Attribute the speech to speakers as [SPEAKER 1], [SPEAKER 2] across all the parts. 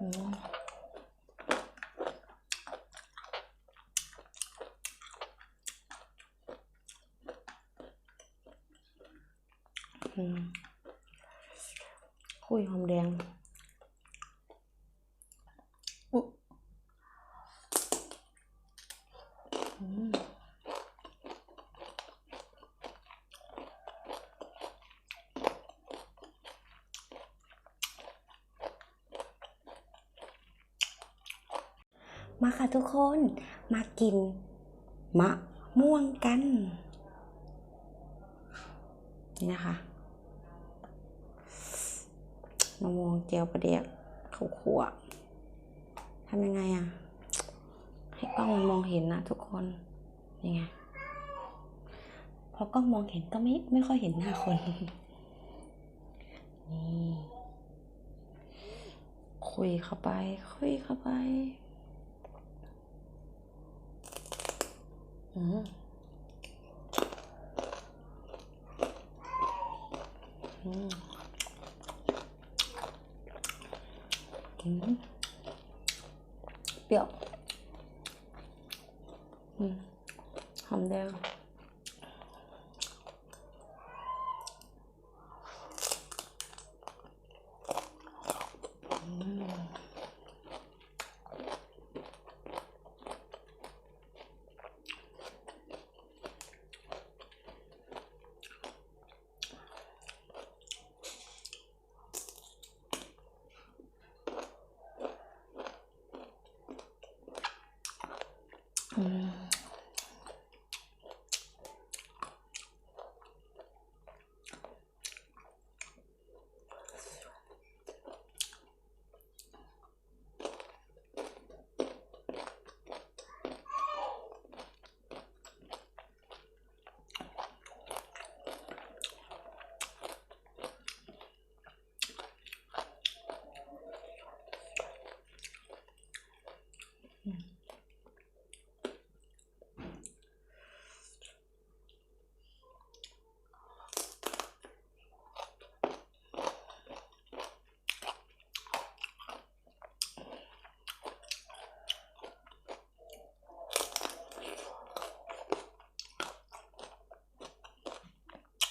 [SPEAKER 1] 嗯。Ừ. Ui hồng đen Ui. Ừ. มาค่ะทุกคน มากิน มะม่วงกัน นี่นะคะมะม่วงเจียวประเดียกข้าวคั่วทำยังไงอะให้กล้องมันมองเห็นนะทุกคนยังไงพอกล้องมองเห็นก็ไม่ไม่ค่อยเห็นหน้าคนนี่คุยเข้าไป คุยเข้าไป 음. 음. 음. 뼈. 음. 안 돼요. Sonra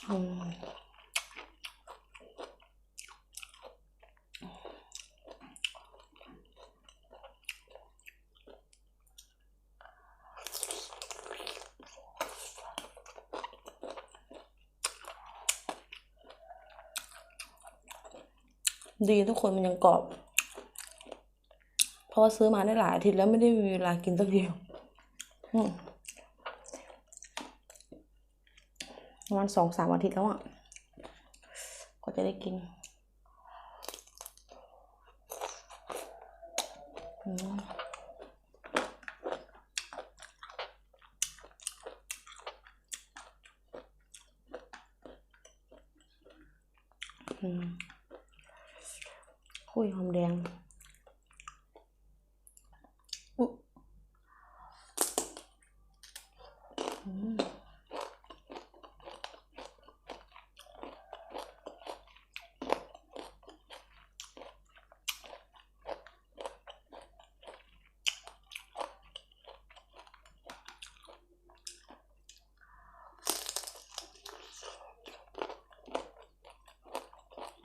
[SPEAKER 1] ดีทุกคนมันยังกรอบ เพราะว่าซื้อมาได้หลายอาทิตย์แล้วไม่ได้มีเวลากินสักทีอืม ประมาณสองสามอาทิตย์แล้วอะก็จะได้กินอืมอืมคุยหอมแดง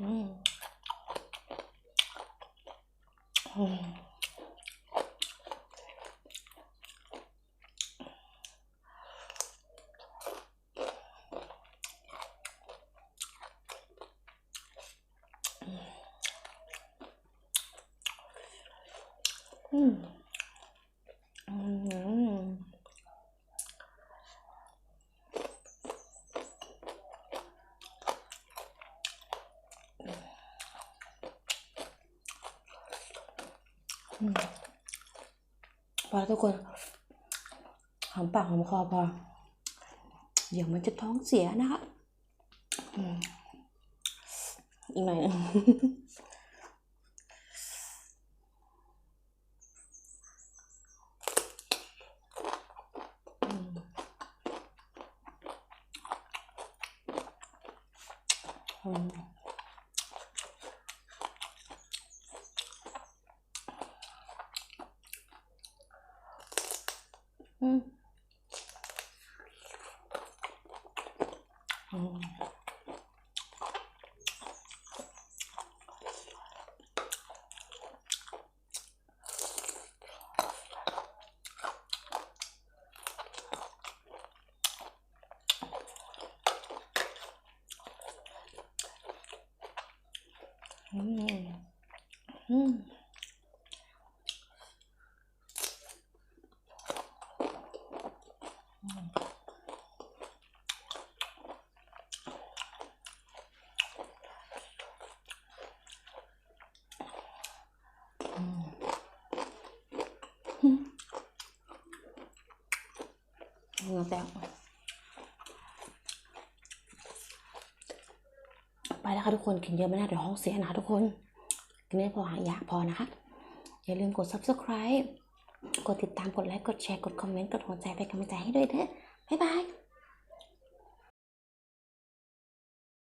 [SPEAKER 1] 음. 음. 음. พอทุกคนหอมปากหอมคอพอเดี๋ยวมันจะท้องเสียนะคะอีกหน่อยหนึงอื 음. 음. 음. 음. เนื้อแตกไปแล้วค่ะทุกคนกินเยอะไม่ได้เดี๋ยวห้องเสียนะคะทุกคนกินได้พอหายากพอนะคะ อย่าลืมกด subscribe กดติดตามกดไลค์กดแชร์กดคอมเมนต์กดหัวใจเป็นกำลังใจให้ด้วยเด้อบ๊ายบาย